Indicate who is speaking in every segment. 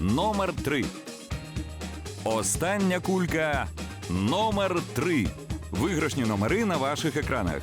Speaker 1: Номер 3. Остання кулька номер 3. Виграшні номери на ваших екранах.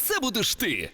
Speaker 2: це будеш ти.